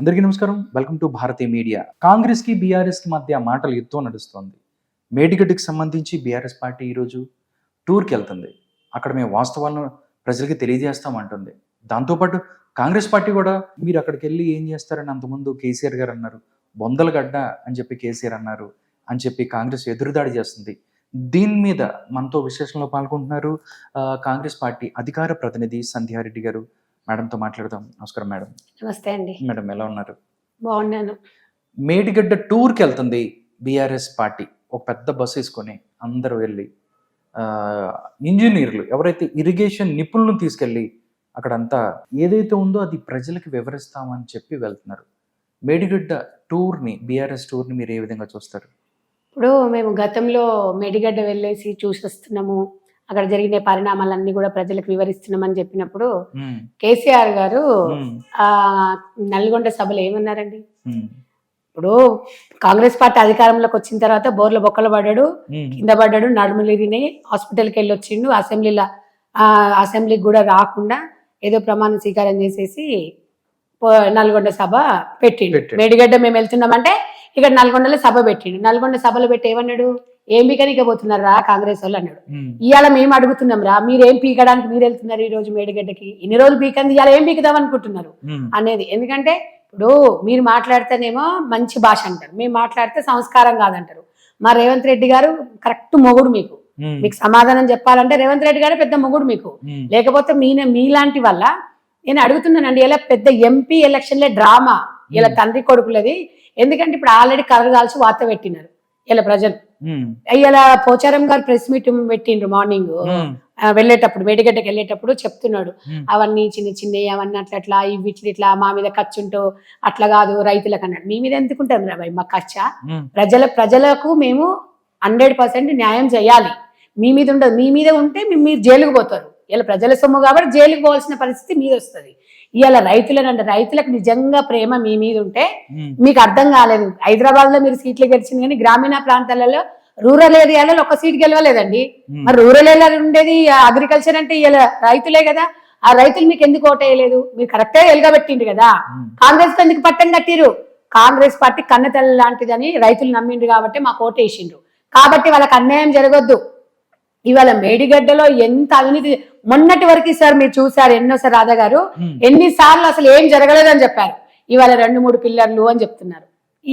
అందరికీ నమస్కారం. Welcome to Bharatiya media కాంగ్రెస్కి బీఆర్ఎస్కి మధ్య మాటలు యుద్ధం నడుస్తోంది. మేడిగడ్డకి సంబంధించి బీఆర్ఎస్ పార్టీ ఈరోజు టూర్కి వెళ్తుంది. అక్కడ మేము వాస్తవాలను ప్రజలకి తెలియజేస్తామంటుంది దాంతోపాటు కాంగ్రెస్ పార్టీ కూడా మీరు అక్కడికి వెళ్ళి ఏం చేస్తారని అంతకుముందు కేసీఆర్ గారు అన్నారు. బొందలగడ్డ అని చెప్పి కేసీఆర్ అన్నారు అని చెప్పి కాంగ్రెస్ ఎదురుదాడి చేస్తుంది. దీని మీద మనతో విశ్లేషణలో పాల్గొంటున్నారు కాంగ్రెస్ పార్టీ అధికార ప్రతినిధి సంధ్యారెడ్డి గారు. మేడంతో మాట్లాడదాం. నమస్కారం మేడం. నమస్తే అండి. మేడం ఎలా ఉన్నారు? బాగున్నాను. మేడిగడ్డ టూర్కి వెళ్తుంది బీఆర్ఎస్ పార్టీ. ఒక పెద్ద బస్సు వేసుకొని అందరూ వెళ్ళి ఇంజనీర్లు ఎవరైతే ఇరిగేషన్ నిపుణులను తీసుకెళ్ళి అక్కడంతా ఏదైతే ఉందో అది ప్రజలకు వివరిస్తామని చెప్పి వెళ్తున్నారు. మేడిగడ్డ టూర్ని బీఆర్ఎస్ టూర్ని మీరు ఏ విధంగా చూస్తారు? ఇప్పుడు మేము గతంలో మేడిగడ్డ వెళ్ళేసి చూసి వస్తున్నాము అక్కడ జరిగిన పరిణామాలన్నీ కూడా ప్రజలకు వివరిస్తున్నామని చెప్పినప్పుడు. కేసీఆర్ గారు. ఆ నల్గొండ సభలో ఏమన్నారండి. ఇప్పుడు కాంగ్రెస్ పార్టీ అధికారంలోకి వచ్చిన తర్వాత బోర్ల బొక్కలు పడ్డాడు. కింద పడ్డాడు నడుములిరినాయి హాస్పిటల్కి వెళ్ళి వచ్చిండు అసెంబ్లీలో అసెంబ్లీకి కూడా రాకుండా ఏదో ప్రమాణ స్వీకారం చేసేసి నల్గొండ సభ పెట్టిండు పెట్టాడు. మేడిగడ్డ మేము వెళ్తున్నామంటే ఇక్కడ నల్గొండలో సభ పెట్టిండు నల్గొండ సభలో పెట్టి ఏమన్నాడు ఏం పీకనిక పోతున్నారు రా కాంగ్రెస్ వాళ్ళు అన్నాడు. ఇవాళ మేము అడుగుతున్నాం రా మీరు ఏం పీకడానికి మీరు వెళ్తున్నారు ఈ రోజు మేడిగడ్డకి? ఇన్ని రోజులు పీకంది ఇవాళ ఏం పీకుదాం అనుకుంటున్నారు. అనేది. ఎందుకంటే ఇప్పుడు మీరు మాట్లాడితేనేమో మంచి భాష అంటారు. మేము మాట్లాడితే సంస్కారం కాదంటారు. మా రేవంత్ రెడ్డి గారు కరెక్ట్ మొగుడు మీకు. మీకు సమాధానం చెప్పాలంటే రేవంత్ రెడ్డి గారు పెద్ద మొగుడు మీకు. లేకపోతే మీన మీలాంటి వల్ల నేను అడుగుతున్నానండి ఇలా పెద్ద ఎంపీ ఎలక్షన్లే డ్రామా. ఇలా తండ్రి కొడుకులది. ఎందుకంటే ఇప్పుడు ఆల్రెడీ కలర్ కాల్చి వార్త పెట్టినారు. ఇలా ప్రజలు. ఇలా పోచారం గారు ప్రెస్ మీట్ పెట్టిండ్రు మార్నింగ్. మ్మ్. వెళ్ళేటప్పుడు మేడిగడ్డకి వెళ్ళేటప్పుడు చెప్తున్నాడు. మ్మ్. అవన్నీ చిన్న చిన్నవి అవన్నీ అట్లా అట్లా ఇవి ఇట్లా ఇట్లా మా మీద ఖర్చు ఉంటూ అట్లా కాదు రైతులకు అన్నాడు. మీ మీద ఎందుకుంటాం రా భయ్ మా ఖర్చ. ప్రజల ప్రజలకు మేము హండ్రెడ్ పర్సెంట్ న్యాయం చేయాలి. మీ మీద ఉండదు. మీ మీద ఉంటే మీరు జైలుకు పోతారు. ఇలా ప్రజల సొమ్ము కాబట్టి జైలుకు పోవాల్సిన పరిస్థితి మీద వస్తుంది ఇవాళ రైతులను అంటే రైతులకు నిజంగా ప్రేమ మీ మీద ఉంటే. మీకు అర్థం కాలేదు. హైదరాబాద్లో మీరు సీట్లు గెలిచింది కానీ గ్రామీణ ప్రాంతాలలో రూరల్ ఏరియాలలో ఒక సీట్ గెలవలేదండి. మరి రూరల్ ఏరియా ఉండేది అగ్రికల్చర్ అంటే ఇలా రైతులే కదా. ఆ రైతులు మీకు ఎందుకు ఓటేయలేదు మీరు కరెక్టే ఎలుగబెట్టిండు కదా. కాంగ్రెస్ ఎందుకు పట్టం కట్టిరు కాంగ్రెస్ పార్టీ కన్నతల్లి లాంటిదని రైతులు నమ్మిండ్రు కాబట్టి మాకు ఓటేసిండ్రు కాబట్టి వాళ్ళకి అన్యాయం జరగొద్దు. ఇవాళ మేడిగడ్డలో ఎంత అవినీతి మొన్నటి వరకు సార్ మీరు చూసారు ఎన్నోసారి రాధా గారు. ఎన్నిసార్లు అసలు ఏం జరగలేదని చెప్పారు ఇవాళ రెండు మూడు పిల్లర్లు అని చెప్తున్నారు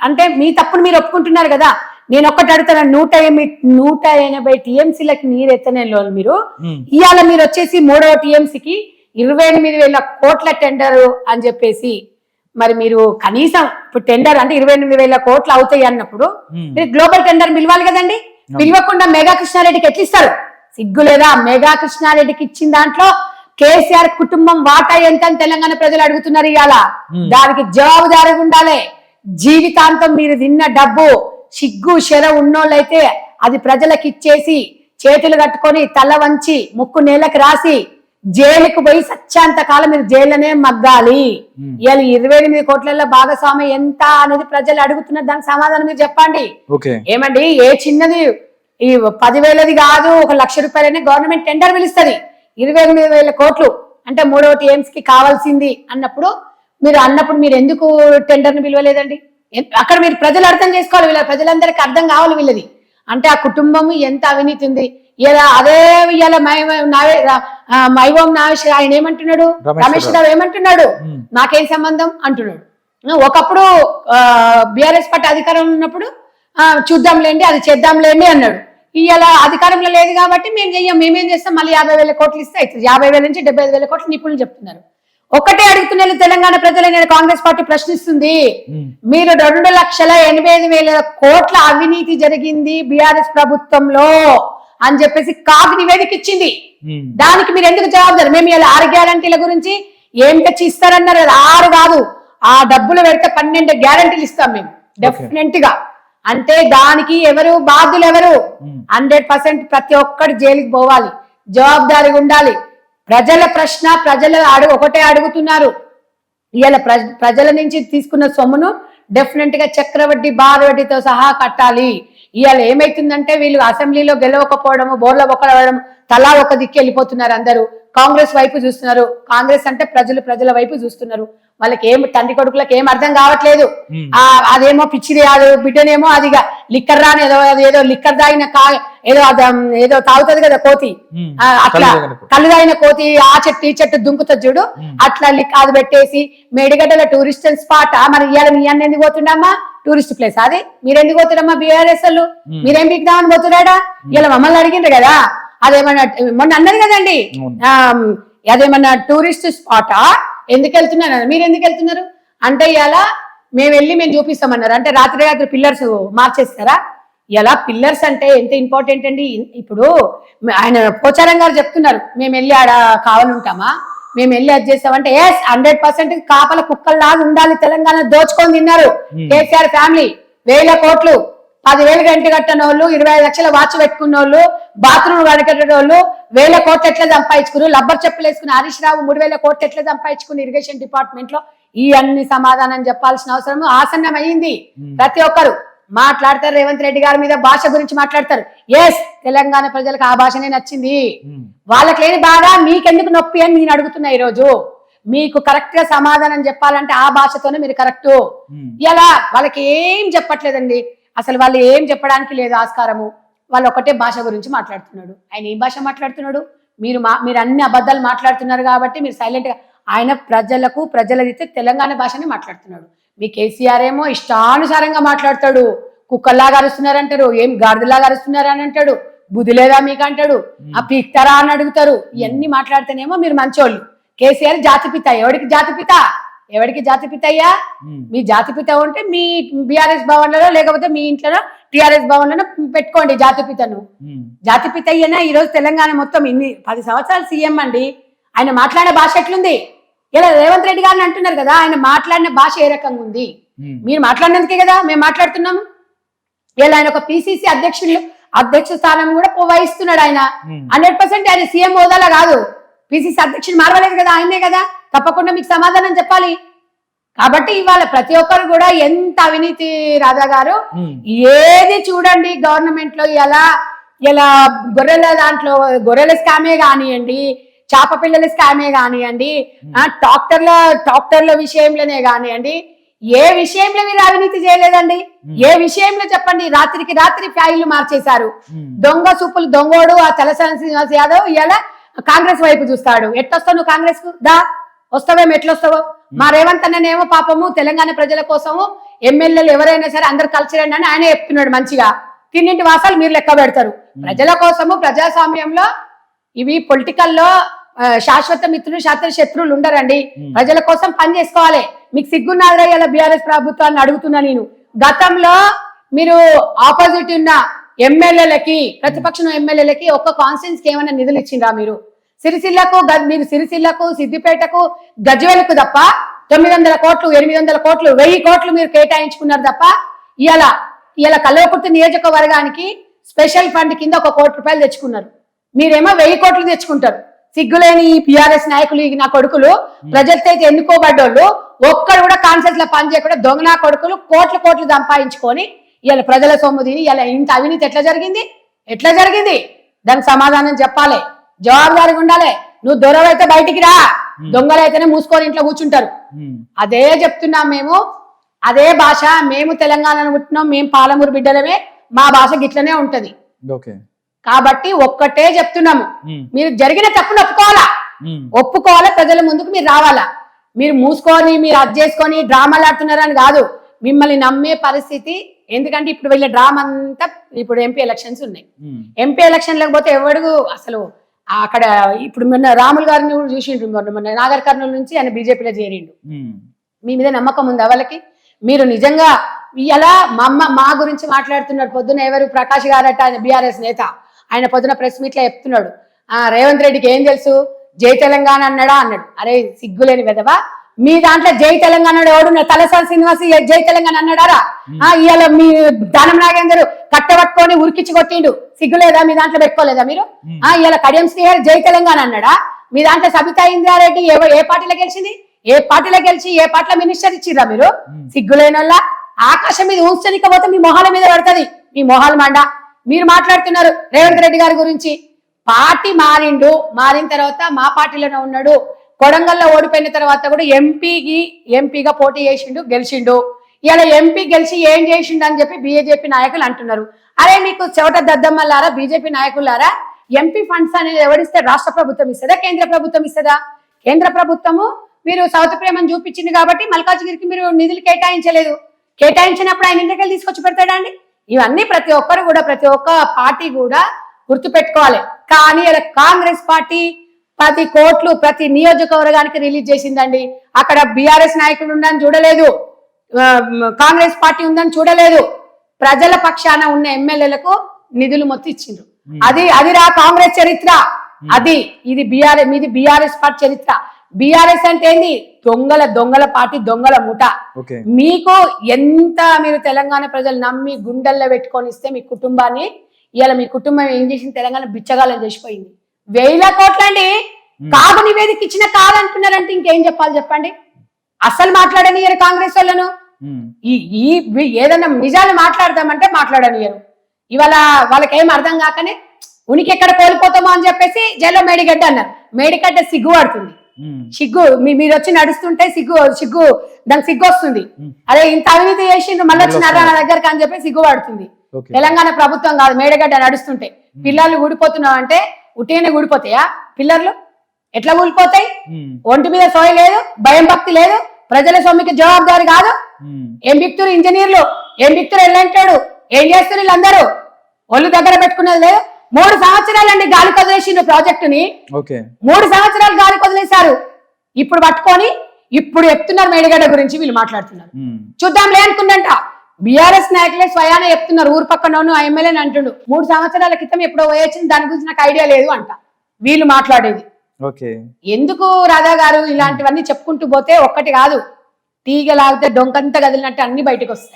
అంటే మీ తప్పును మీరు ఒప్పుకుంటున్నారు కదా నేను ఒక్కటి అడుగుతాను నూట ఎనిమిది నూట ఎనభై టీఎంసీలకి నీరు ఎత్తనే లోన్ మీరు. ఇవాళ మీరు వచ్చేసి మూడవ టీఎంసీకి ఇరవై ఎనిమిది వేల కోట్ల టెండర్ అని చెప్పేసి మరి మీరు కనీసం ఇప్పుడు టెండర్ అంటే ఇరవై ఎనిమిది వేల కోట్లు అవుతాయి అన్నప్పుడు. మీరు గ్లోబల్ టెండర్ పిలవాలి కదండి పిలవకుండా మెగా కృష్ణారెడ్డికి ఎట్లా ఇస్తారు సిగ్గు లేదా? మెగా కృష్ణారెడ్డికి ఇచ్చిన దాంట్లో కేసీఆర్ కుటుంబం వాటా ఎంత అని తెలంగాణ ప్రజలు అడుగుతున్నారు ఇవాళ. దానికి జవాబుదారీగా ఉండాలి. జీవితాంతం మీరు తిన్న డబ్బు సిగ్గు శర ఉన్నోళ్ళైతే అది ప్రజలకు ఇచ్చేసి చేతులు కట్టుకొని తల వంచి ముక్కు నేలకు రాసి జైలుకు పోయి సత్యాంత కాలం మీరు జైల్లోనే మగ్గాలి. ఇవాళ ఇరవై ఎనిమిది కోట్లలో భాగస్వామ్యం ఎంత అనేది ప్రజలు అడుగుతున్నారు దానికి సమాధానం మీరు చెప్పండి. ఏమండి? ఏ చిన్నది? ఈ పదివేలది కాదు ఒక లక్ష రూపాయలనే గవర్నమెంట్ టెండర్ పిలుస్తుంది. ఇరవై ఎనిమిది వేల కోట్లు. అంటే మూడవ టీఎంస్కి కావాల్సింది అన్నప్పుడు మీరు అన్నప్పుడు మీరు ఎందుకు టెండర్ని పిలవలేదండి అక్కడ మీరు ప్రజలు అర్థం చేసుకోవాలి వీళ్ళ ప్రజలందరికీ అర్థం కావాలి వీళ్ళది. అంటే ఆ కుటుంబం ఎంత అవినీతి ఉంది. ఇలా అదే ఇలా మైవం నావేశ్ ఆయన ఏమంటున్నాడు? రమేష్ రావు. ఏమంటున్నాడు. నాకేం సంబంధం? అంటున్నాడు. ఒకప్పుడు బిఆర్ఎస్ పార్టీ అధికారంలో ఉన్నప్పుడు ఆ, చూద్దాంలేండి అది చేద్దాంలేండి అన్నాడు. ఇవాళ అధికారంలో లేదు కాబట్టి మేము చెయ్యం మేమేం చేస్తాం? మళ్ళీ యాభై వేల కోట్లు ఇస్తే అవుతుంది. యాభై వేల నుంచి డెబ్బై ఐదు వేల కోట్లు నిపుణులు చెప్తున్నారు. ఒక్కటే అడుగుతున్నారు తెలంగాణ ప్రజలే నేను కాంగ్రెస్ పార్టీ ప్రశ్నిస్తుంది. మీరు రెండు లక్షల ఎనభై ఐదు వేల కోట్ల అవినీతి జరిగింది బిఆర్ఎస్ ప్రభుత్వంలో. అని చెప్పేసి కాగ్ నివేదిక ఇచ్చింది. దానికి మీరు ఎందుకు జవాబుదారు? మేము ఇలా ఆరు గ్యారంటీల గురించి ఏం తెచ్చి ఇస్తారన్నారు కదా, ఆరు కాదు. ఆ డబ్బులు పెడితే పన్నెండు గ్యారంటీలు ఇస్తాం మేము. డెఫినెట్గా అంటే దానికి ఎవరు బాధ్యులు ఎవరు. హండ్రెడ్ పర్సెంట్ ప్రతి ఒక్కరు జైలుకి పోవాలి. జవాబుదారీగా ఉండాలి. ప్రజల ప్రశ్న ప్రజలు అడుగు ఒకటే అడుగుతున్నారు. ఇవాళ ప్రజ ప్రజల నుంచి తీసుకున్న సొమ్మును డెఫినెట్గా చక్రవడ్డీ బారవడ్డీతో సహా కట్టాలి. ఇవాళ ఏమైతుందంటే వీళ్ళు అసెంబ్లీలో గెలవకపోవడము బోర్ల ఒక్కడవడం తలా ఒక దిక్కు వెళ్ళిపోతున్నారు అందరూ. కాంగ్రెస్ వైపు చూస్తున్నారు. కాంగ్రెస్ అంటే ప్రజలు ప్రజల వైపు చూస్తున్నారు. వాళ్ళకి ఏం తండ్రి కొడుకులకు ఏం అర్థం కావట్లేదు. ఆ అదేమో పిచ్చిది కాదు బిడ్డనేమో అది లిక్కర్ రాని ఏదో అది ఏదో లిక్కర్ తాగిన కా ఏదో అది, ఏదో తాగుతుంది కదా కోతి. అట్లా కళ్ళు తాగిన కోతి. ఆ చెట్టు ఈ చెట్టు దుంకుతుంది చూడు. అట్లా లిక్ అది పెట్టేసి మేడిగడ్డల టూరిస్ట్ స్పాట్. మరి ఇవాళ మీ అన్న ఎందుకు పోతుండమ్మా? Tourist place. అది మీరు ఎందుకు పోతుడమ్మా బీఆర్ఎస్ వాళ్ళు. మీరేం పిక్దామని పోతున్నాడా ఇలా మమ్మల్ని అడిగిండ్రు కదా? అదేమన్నా మొన్న అన్నది కదండి? అదేమన్నా టూరిస్ట్ స్పాటా? ఎందుకు వెళ్తున్నారు? మీరు ఎందుకు వెళ్తున్నారు? అంటే ఇలా మేము వెళ్ళి మేము చూపిస్తామన్నారు. అంటే రాత్రి రాత్రి పిల్లర్స్ మార్చేస్తారా? ఎలా పిల్లర్స్ అంటే ఎంత ఇంపార్టెంట్ అండి? ఇప్పుడు ఆయన పోచారం గారు చెప్తున్నారు. మేము వెళ్ళి ఆడ కావాలంటామా? మేము వెళ్ళి అది చేస్తామంటే ఎస్ హండ్రెడ్ పర్సెంట్ కాపల కుక్కల్లాగా ఉండాలి తెలంగాణ దోచుకొని తిన్నారు. Hmm. కేసీఆర్ ఫ్యామిలీ వేల కోట్లు పదివేలు రెంట్ కట్టిన వాళ్ళు ఇరవై లక్షల వాచ్ పెట్టుకున్న వాళ్ళు బాత్రూమ్ కడకట్టిన వాళ్ళు వేల కోట్లు ఎట్లా సంపాదించుకున్నారు? లబ్బర్ చెప్పులు వేసుకుని హరీష్ రావు మూడు వేల కోట్లు ఎట్లా సంపాదించుకుని ఇరిగేషన్ డిపార్ట్మెంట్లో? ఈ అన్ని సమాధానం చెప్పాల్సిన అవసరం ఆసన్నం అయింది Hmm. ప్రతి ఒక్కరు. మాట్లాడతారు రేవంత్ రెడ్డి గారి మీద భాష గురించి మాట్లాడతారు. ఎస్ తెలంగాణ ప్రజలకు ఆ భాషనే నచ్చింది. ఉమ్. వాళ్ళకి లేని బాధ మీకెందుకు నొప్పి అని నేను అడుగుతున్నా ఈ రోజు మీకు కరెక్ట్గా సమాధానం చెప్పాలంటే ఆ భాషతోనే మీరు కరెక్ట్ ఉమ్. ఇలా వాళ్ళకి ఏం చెప్పట్లేదండి. అసలు వాళ్ళు ఏం చెప్పడానికి లేదు ఆస్కారము. వాళ్ళు ఒకటే భాష గురించి మాట్లాడుతున్నాడు. ఆయన ఏం భాష మాట్లాడుతున్నాడు? మీరు మా మీరు అన్ని అబద్ధాలు మాట్లాడుతున్నారు కాబట్టి మీరు సైలెంట్గా ఆయన ప్రజలకు ప్రజలైతే తెలంగాణ భాషని మాట్లాడుతున్నాడు. మీ కేసీఆర్ ఏమో ఇష్టానుసారంగా మాట్లాడతాడు. కుక్కల్లాగా అరుస్తున్నారంటారు. ఏం గాడిదలాగా అరుస్తున్నారు అని అంటాడు. బుద్ధి లేదా మీకు అంటాడు. ఆ పీక్తారా అని అడుగుతారు. ఇవన్నీ మాట్లాడితేనేమో మీరు మంచోళ్ళు. కేసీఆర్ జాతిపిత ఎవడికి జాతిపిత ఎవడికి జాతిపిత అయ్యా. మీ జాతిపిత ఉంటే మీ బీఆర్ఎస్ భవన్లలో లేకపోతే మీ ఇంట్లో టిఆర్ఎస్ భవన్లలో పెట్టుకోండి జాతిపితను. జాతిపిత అయ్యనా ఈ రోజు తెలంగాణ మొత్తం ఇన్ని పది సంవత్సరాలు సీఎం అండి. ఆయన మాట్లాడే భాష ఎట్లుంది? ఇలా రేవంత్ రెడ్డి గారిని అంటున్నారు కదా ఆయన మాట్లాడిన భాష ఏ రకంగా ఉంది. మీరు మాట్లాడినందుకే కదా మేము మాట్లాడుతున్నాము ఇలా ఆయన ఒక పిసిసి అధ్యక్షులు అధ్యక్ష స్థానం కూడా వహిస్తున్నాడు ఆయన. హండ్రెడ్ పర్సెంట్ ఆయన సీఎం హోదాలో కాదు పిసిసి అధ్యక్షుడు మారవలేదు కదా ఆయనే కదా తప్పకుండా మీకు సమాధానం చెప్పాలి కాబట్టి ఇవాళ ప్రతి ఒక్కరు కూడా ఎంత అవినీతి రాధా గారు. ఏది చూడండి గవర్నమెంట్లో ఎలా ఇలా గొర్రెల దాంట్లో గొర్రెల స్కామే కానివ్వండి చేప పిల్లల స్కామే కానివ్వండి డాక్టర్ల డాక్టర్ల విషయంలోనే కానివ్వండి ఏ విషయంలో మీరు అవినీతి చేయలేదండి? ఏ విషయంలో చెప్పండి? రాత్రికి రాత్రి ఫ్యాయిల్ మార్చేశారు. దొంగ సూపులు దొంగోడు ఆ తలసాని శ్రీనివాస్ యాదవ్ ఇలా కాంగ్రెస్ వైపు చూస్తాడు. ఎట్టొస్తావు నువ్వు కాంగ్రెస్కు దా వస్తావేమో ఎట్లొస్తావో మా రేవంత్ అన్ననేమో పాపము తెలంగాణ ప్రజల కోసము ఎమ్మెల్యేలు ఎవరైనా సరే అందరు కలిసి రండి అని ఆయన చెప్తున్నాడు మంచిగా. తిన్నింటి వాసాలు మీరు లెక్క పెడతారు. ప్రజల కోసము ప్రజాస్వామ్యంలో ఇవి పొలిటికల్లో ఆ, శాశ్వత మిత్రులు శాస్త్ర శత్రువులు ఉండరండి. ప్రజల కోసం పని చేసుకోవాలి. మీకు సిగ్గున్నారా ఇలా బీఆర్ఎస్ ప్రభుత్వాన్ని అడుగుతున్నా నేను. గతంలో మీరు ఆపోజిట్ ఉన్న ఎమ్మెల్యేలకి ప్రతిపక్షం ఎమ్మెల్యేలకి ఒక్క కాన్స్టిట్యూన్స్కి ఏమైనా నిధులు ఇచ్చిండ్రా మీరు? సిరిసిల్లకు మీరు సిరిసిల్లకు సిద్దిపేటకు గజ్వేలకు తప్ప తొమ్మిది వందల కోట్లు ఎనిమిది వందల కోట్లు వెయ్యి కోట్లు మీరు కేటాయించుకున్నారు తప్ప ఇవాళ ఇవాళ కల్వకుర్తి నియోజకవర్గానికి స్పెషల్ ఫండ్ కింద ఒక కోటి రూపాయలు తెచ్చుకున్నారు. మీరేమో వెయ్యి కోట్లు తెచ్చుకుంటారు. సిగ్గులేని ఈ పిఆర్ఎస్ నాయకులు ఈ నా కొడుకులు ప్రజలతో అయితే ఎన్నుకోబడ్డోళ్ళు ఒక్కడు కూడా కాన్సెప్ట్లో పని చేయకుండా దొంగ నా కొడుకులు కోట్లు కోట్లు సంపాదించుకొని ఇవాళ ప్రజల సొమ్ము తిని ఇలా ఇంత అవినీతి ఎట్లా జరిగింది? ఎట్లా జరిగింది? దానికి సమాధానం చెప్పాలి. జవాబుదారిగా ఉండాలి. నువ్వు దొరవైతే బయటికి రా. దొంగలైతేనే మూసుకొని ఇంట్లో కూర్చుంటారు. అదే చెప్తున్నాం మేము. అదే భాష. మేము తెలంగాణను పుట్టినాం. మేము పాలమూరు బిడ్డలమే. మా భాష గిట్లనే ఉంటది. ఓకే. కాబట్టి ఒక్కటే చెప్తున్నాము. మీరు జరిగిన తప్పును ఒప్పుకోవాలా. ఒప్పుకోవాలా? ప్రజల ముందుకు మీరు రావాలా? మీరు మూసుకొని మీరు అది చేసుకొని డ్రామాలు ఆడుతున్నారని కాదు. మిమ్మల్ని నమ్మే పరిస్థితి ఎందుకంటే ఇప్పుడు వీళ్ళ డ్రామా అంతా ఇప్పుడు ఎంపీ ఎలక్షన్స్ ఉన్నాయి. ఎంపీ ఎలక్షన్ లేకపోతే ఎవడు అసలు అక్కడ ఇప్పుడు మొన్న రాములు గారిని కూడా చూసిండ్రు మొన్న మొన్న నాగర్ కర్నూలు నుంచి ఆయన బీజేపీలో చేరిండు. మీ మీద నమ్మకం ఉందా వాళ్ళకి? మీరు నిజంగా ఇలా మా అమ్మ మా గురించి మాట్లాడుతున్నాడు పొద్దున ఎవరు? ప్రకాష్ గారట ఆయన బీఆర్ఎస్ నేత. ఆయన పొద్దున ప్రెస్ మీట్లో చెప్తున్నాడు. ఆ రేవంత్ రెడ్డికి ఏం తెలుసు? జై తెలంగాణ అన్నాడా? అన్నాడు. అరే సిగ్గులేని విధవా. మీ దాంట్లో జై తెలంగాణ ఎవడు? తలసారి శ్రీనివాస్ జై తెలంగాణ అన్నాడారా? ఆ ఇవాళ మీ దానం నాగేందర్ కట్టబట్టుకొని ఉరికిచ్చి కొట్టిండు. సిగ్గులేదా? మీ దాంట్లో పెట్టుకోలేదా మీరు? ఆ ఇవాళ కడియం శ్రీహరి జై తెలంగాణ అన్నాడా? మీ దాంట్లో సబితా ఇంద్రారెడ్డి ఏ ఏ పార్టీలో గెలిచింది? ఏ పార్టీలో గెలిచి ఏ పార్టీలో మినిస్టర్ ఇచ్చిర్రా మీరు. సిగ్గులేనోళ్ళ. ఆకాశం మీద ఊంచనికపోతే మీ మొహాల మీద పడుతుంది. మీ మొహాల మండ. మీరు మాట్లాడుతున్నారు రేవంత్ రెడ్డి గారి గురించి. పార్టీ మారిండు మారిన తర్వాత మా పార్టీలోనే ఉన్నాడు. కొడంగల్లో ఓడిపోయిన తర్వాత కూడా ఎంపీకి ఎంపీగా పోటీ చేసిండు గెలిచిండు. ఇలా ఎంపీ గెలిచి ఏం చేసిండు అని చెప్పి బీజేపీ నాయకులు అంటున్నారు. అరే మీకు చెవట దద్దమ్మలారా బీజేపీ నాయకులారా? ఎంపీ ఫండ్స్ అనేది ఎవరిస్తే రాష్ట్ర ప్రభుత్వం ఇస్తుందా కేంద్ర ప్రభుత్వం ఇస్తుందా? కేంద్ర ప్రభుత్వము మీరు సౌత్ ప్రేమను చూపించింది కాబట్టి మల్కాజ్గిరికి మీరు నిధులు కేటాయించలేదు. కేటాయించినప్పుడు ఆయన ఇంటికి తీసుకొచ్చి పెడతాడా అండి ఇవన్నీ ప్రతి ఒక్కరు కూడా ప్రతి ఒక్క పార్టీ కూడా గుర్తు పెట్టుకోవాలి కానీ ఇలా కాంగ్రెస్ పార్టీ పది కోట్లు ప్రతి నియోజకవర్గానికి రిలీజ్ చేసిందండి. అక్కడ బీఆర్ఎస్ నాయకుడు ఉందని చూడలేదు. కాంగ్రెస్ పార్టీ ఉందని చూడలేదు. ప్రజల పక్షాన ఉన్న ఎమ్మెల్యేలకు నిధులు మొత్తం ఇచ్చిండ్రు. అది అది రా కాంగ్రెస్ చరిత్ర. అది ఇది బీఆర్ఎస్ ఇది బీఆర్ఎస్ పార్టీ చరిత్ర. బీఆర్ఎస్ అంటే ఏంది? దొంగల దొంగల పార్టీ దొంగల ముఠ. మీకు ఎంత మీరు తెలంగాణ ప్రజలు నమ్మి గుండెల్లో పెట్టుకొని ఇస్తే మీ కుటుంబాన్ని ఇవాళ మీ కుటుంబం ఏం చేసింది? తెలంగాణ బిచ్చగాలని చేసిపోయింది. వేల కోట్లండి. కాగు నివేదిక ఇచ్చిన కాదంటున్నారంటే ఇంకేం చెప్పాలి చెప్పండి? అసలు మాట్లాడనియరు కాంగ్రెస్ వాళ్ళను. ఈ ఏదైనా నిజాలు మాట్లాడదామంటే మాట్లాడనియరు. ఇవాళ వాళ్ళకి ఏం అర్థం కాకనే ఉనికి ఎక్కడ కోల్పోతామో అని చెప్పేసి జైల్లో మేడిగడ్డ అన్నారు. మేడిగడ్డ సిగ్గు పడుతుంది ఉమ్. సిగ్గు. మీరు వచ్చి నడుస్తుంటే సిగ్గు సిగ్గు దానికి సిగ్గు వస్తుంది. అదే ఇంత అవినీతి చేసిండ్రు మళ్ళీ వచ్చినారా నా దగ్గరకు అని చెప్పి సిగ్గు పడుతుంది. తెలంగాణ ప్రభుత్వం కాదు మేడగడ్డ నడుస్తుంటే. పిల్లలు ఊడిపోతున్నావు అంటే ఉట్టిగానే ఊడిపోతాయా? పిల్లర్లు ఎట్లా ఊడిపోతాయి. ఒంటి మీద సోయి లేదు భయం భక్తి లేదు ప్రజల సొమ్మికి జవాబుదారి కాదు. ఏం బిక్తురు ఇంజనీర్లు? ఏం బిక్తురు ఎల్లంటాడు? ఏం చేస్తారు వీళ్ళందరూ? ఒళ్ళు దగ్గర పెట్టుకున్నది లేదు మూడు సంవత్సరాలండి గాలి వదిలేసిండ్రు ప్రాజెక్టుని. ఓకే. మూడు సంవత్సరాలు గాలి వదిలేశారు ఇప్పుడు పట్టుకొని ఇప్పుడు చెప్తున్నారు మేడిగడ్డ గురించి వీళ్ళు మాట్లాడుతున్నారు. చూద్దాంలే అనుకుందంట. బీఆర్ఎస్ నాయకులే స్వయాన చెప్తున్నారు ఊరు పక్కనోను ఆ ఎమ్మెల్యేని అంటుండు. మూడు సంవత్సరాల క్రితం ఎప్పుడో పోయొచ్చింది దాని గురించి నాకు ఐడియా లేదు అంట. వీళ్ళు మాట్లాడేది. ఓకే. ఎందుకు రాధా గారు ఇలాంటివన్నీ చెప్పుకుంటూ పోతే ఒక్కటి కాదు. తీగ లాగితే డొంకంతా కదిలినట్టు అన్ని బయటకు వస్తాయి.